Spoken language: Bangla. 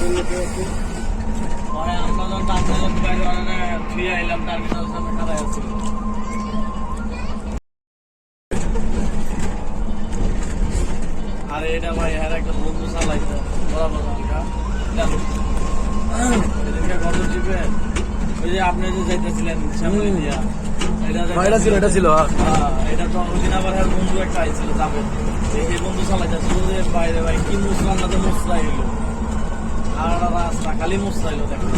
হ্যাঁ, বন্ধু চালাইছে। ওই যে আপনি যে যাইতেছিলেন হ্যাঁ, এটা ছিল এটা হ্যাঁ। তো ওদিন আবার বন্ধু একটা আইছিল যাবে। এই বন্ধু চালাইতেছিল যে বাইরে ভাই কি মুসলাম না তো মুসলাই হইল খালি মুসলাইলো দেখো।